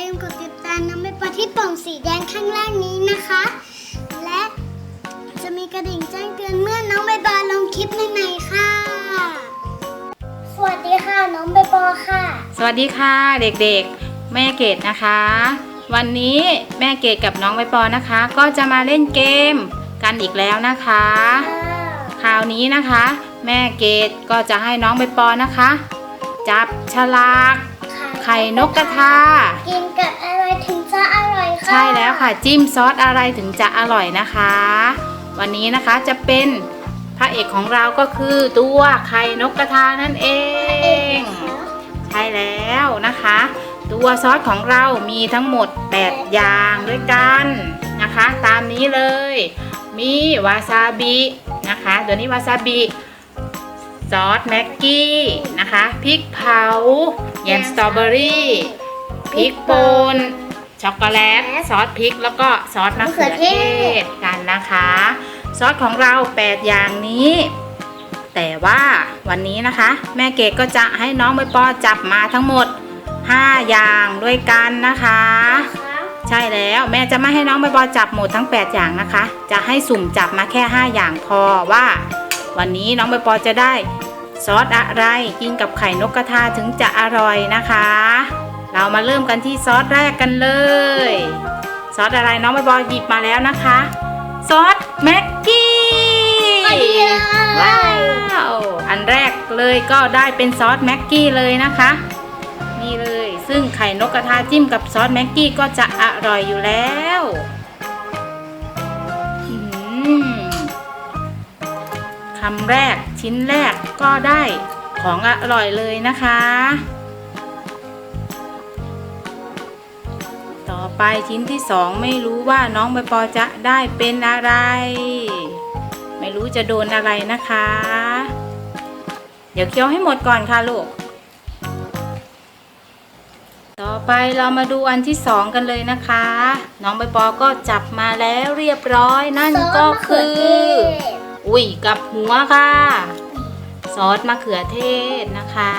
ลืมกดติดตามน้องใบปอที่ป่องสีแดงข้างล่างนี้นะคะ และจะมีกระดิ่งแจ้งเตือนเมื่อน้องใบปอลงคลิปใหม่ๆค่ะ สวัสดีค่ะน้องใบปอค่ะ สวัสดีค่ะเด็กๆ แม่เกดนะคะ วันนี้แม่เกดกับน้องใบปอนะคะ ก็จะมาเล่นเกมกันอีกแล้วนะคะ คราวนี้นะคะ แม่เกดก็จะให้น้องใบปอนะคะ จับฉลาก ไข่นกกระทา กินกับอะไรถึงจะอร่อยค่ะ ใช่แล้วค่ะ จิ้มซอสอะไรถึงจะอร่อยนะคะ วันนี้นะคะจะเป็นพระเอกของเราก็คือตัวไข่นกกระทานั่นเอง ใช่แล้วนะคะ ตัวซอสของเรามีทั้งหมด 8 อย่างด้วยกันนะคะ ตามนี้เลย มีวาซาบินะคะ ตัวนี้วาซาบิ ซอสแม็กกี้นะคะพริกเผาแยมสตรอเบอรี่พริกป่นช็อกโกแลตซอสพริกแล้วก็ซอสมะเขือเทศกันนะคะ ซอสของเรา 8 อย่างนี้ แต่ว่าวันนี้นะคะ แม่เกดก็จะให้น้องใบปอจับมาทั้งหมด 5 อย่างด้วยกันนะคะใช่แล้วแม่จะไม่ให้น้องใบปอจับหมดทั้ง 8 อย่างนะคะ จะให้สุ่มจับมาแค่ 5 อย่างพอว่า วันนี้น้องใบปอจะได้ซอสอะไรกินกับไข่นกกระทาถึงจะอร่อยนะคะ เรามาเริ่มกันที่ซอสแรกกันเลย ซอสอะไรน้องใบปอหยิบมาแล้วนะคะ ซอสแม็กกี้ว้าวอันแรกเลยก็ได้เป็นซอสแม็กกี้เลยนะคะ นี่เลยซึ่งไข่นกกระทาจิ้มกับซอสแม็กกี้ก็จะอร่อยอยู่แล้ว อืม คำแรกชิ้นแรกก็ได้ของอร่อยเลยนะคะ ต่อไปชิ้นที่สองไม่รู้ว่าน้องใบปอจะได้เป็นอะไร ไม่รู้จะโดนอะไรนะคะ เดี๋ยวเคี้ยวให้หมดก่อนค่ะลูก ต่อไปเรามาดูอันที่สองกันเลยนะคะ น้องใบปอก็จับมาแล้วเรียบร้อยนั่นก็คือ อุ้ยกับหัวค่ะ ซอสมะเขือเทศนะคะ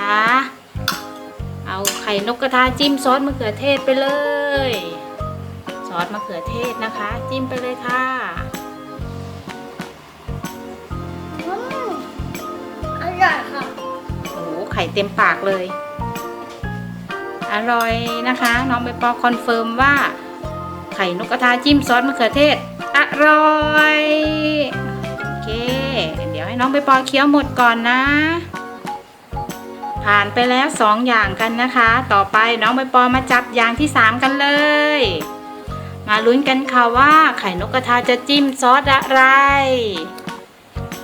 เอาไข่นกกระทาจิ้มซอสมะเขือเทศไปเลย ซอสมะเขือเทศนะคะ จิ้มไปเลยค่ะอืมอร่อยค่ะโอ้โหไข่เต็มปากเลย อร่อยนะคะ น้องใบปอคอนเฟิร์มว่าไข่นกกระทาจิ้มซอสมะเขือเทศอร่อย น้องใบปอเคี้ยวหมดก่อนนะ ผ่านไปแล้วสองอย่างกันนะคะ ต่อไปน้องใบปอมาจับอย่างที่สามกันเลย มาลุ้นกันค่ะว่าไข่นกกระทาจะจิ้มซอสอะไร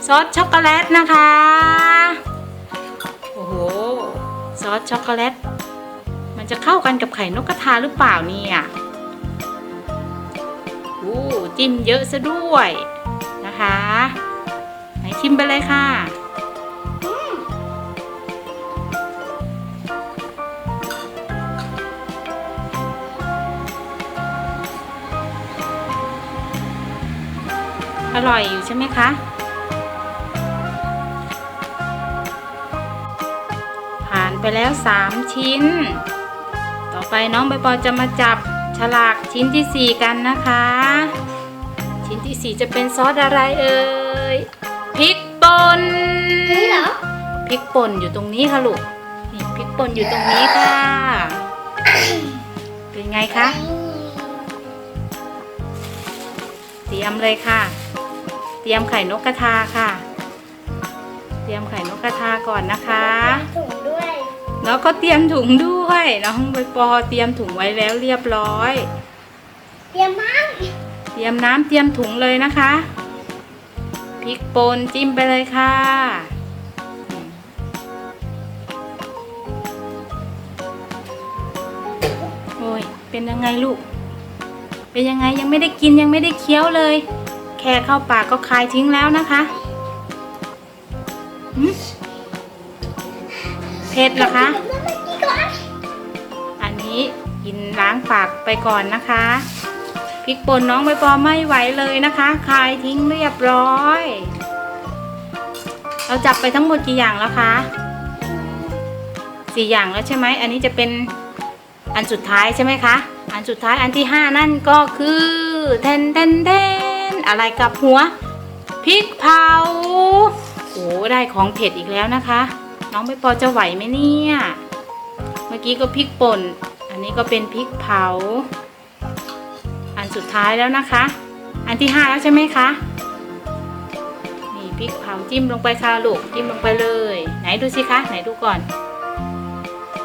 ซอสช็อกโกแลตนะคะ โอ้โห ซอสช็อกโกแลต มันจะเข้ากันกับไข่นกกระทาหรือเปล่าเนี่ยอู้จิ้มเยอะซะด้วยนะคะ ชิมไปเลยค่ะ อร่อยอยู่ใช่ไหมคะผ่านไปแล้ว 3 ชิ้น ต่อไปน้องใบปอจะมาจับฉลากชิ้นทีสี่4 กันนะคะ ชิ้นที่ 4 จะเป็นซอสอะไรเอ่ย พริกป่นนี่เหรอพริกป่นอยู่ตรงนี้ค่ะลูกนี่พริกป่นอยู่ตรงนี้ค่ะ เป็นไงคะเตรียมเลยค่ะ เตรียมไข่นกกระทาค่ะ เตรียมไข่นกกระทาก่อนนะคะถุงด้วยแล้วก็เตรียมถุงด้วยน้องใบปอเตรียมถุงไว้แล้วเรียบร้อย เตรียมน้เตรียมน้ำเตรียมถุงเลยนะคะ พริกป่นจิ้มไปเลยค่ะ โอ้ย เป็นยังไงลูก เป็นยังไงยังไม่ได้กินยังไม่ได้เคี้ยวเลย แค่เข้าปากก็คายทิ้งแล้วนะคะเผ็ดเหรอคะ อันนี้กินล้างปากไปก่อนนะคะ พริกป่นน้องใบปอไม่ไหวเลยนะคะ คายทิ้งเรียบร้อย เราจับไปทั้งหมดกี่อย่างแล้วคะสี่อย่างแล้วใช่ไหม อันนี้จะเป็นอันสุดท้ายใช่ไหมคะ อันสุดท้ายอันที่ห้านั่นก็คือเทนเทนเทนอะไรกับหัวพริกเผาโอ้ได้ของเผ็ดอีกแล้วนะคะ น้องใบปอจะไหวไหมเนี่ย เมื่อกี้ก็พริกป่น อันนี้ก็เป็นพริกเผา สุดท้ายแล้วนะคะ อันที่ห้าแล้วใช่ไหมคะ นี่พริกเผาจิ้มลงไปค่ะลูกจิ้มลงไปเลย ไหนดูสิคะ ไหนดูก่อน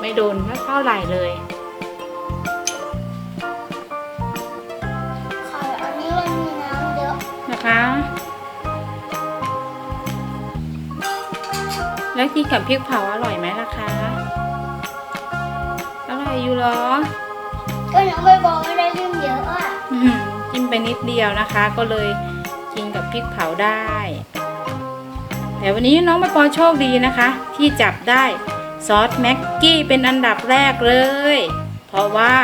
ไม่โดนไม่เท่าไหร่เลยไข่อันนี้มันมีน้ำเยอะนะคะแล้วกินกับพริกเผาอร่อยไหมล่ะคะ อร่อยอยู่เหรอ ก็น้องใบบัวไม่ได้เรื่องเยอะอะ อื้อหือกินไปนิดเดียวนะคะ ก็เลยกินกับพริกเผาได้ แต่วันนี้น้องใบปอโชคดีนะคะ ที่จับได้ซอสแม็กกี้เป็นอันดับแรกเลย เพราะว่า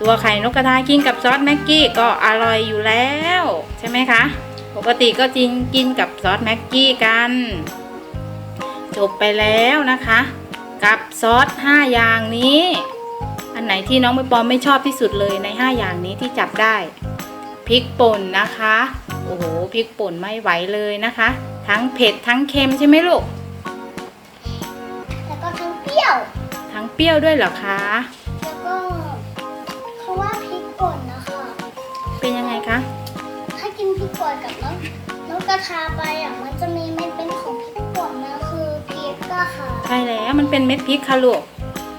ตัวไข่นกกระทากินกับซอสแม็กกี้ก็อร่อยอยู่แล้ว ใช่ไหมคะ ปกติก็จินกินกับซอสแม็กกี้กัน จบไปแล้วนะคะ กับซอส 5 อย่างนี้ อันไหนที่น้องใบปอไม่ชอบที่สุดเลยใน 5 อย่างนี้ที่จับได้พริกป่นนะคะโอ้โหพริกป่นไม่ไหวเลยนะคะ ทั้งเผ็ดทั้งเค็มใช่ไหมลูกแล้วก็ทั้งเปรี้ยว ทั้งเปรี้ยวด้วยเหรอคะแล้วก็เขาว่าพริกป่นนะคะ เป็นยังไงคะถ้ากินพริกป่นกับน้ำน้ำกระทาไปอะมันจะมีเม็ดเป็นของพริกป่นนะคือพริกก็ค่ะใช่แล้วมันเป็นเม็ดพริกค่ะลูก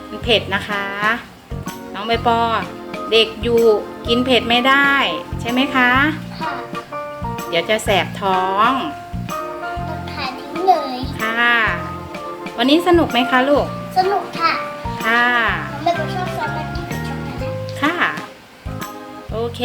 มันเผ็ดนะคะน้องใบปอ เด็กอยู่กินเผ็ดไม่ได้ ใช่ไหมคะ ค่ะ เดี๋ยวจะแสบท้องต้องถ่ายทิ้งเลย ค่ะ วันนี้สนุกไหมคะลูก สนุกค่ะค่ะน้องใบบัวชอบซอสแม็กกี้กับช็อกโกแลตค่ะ โอเค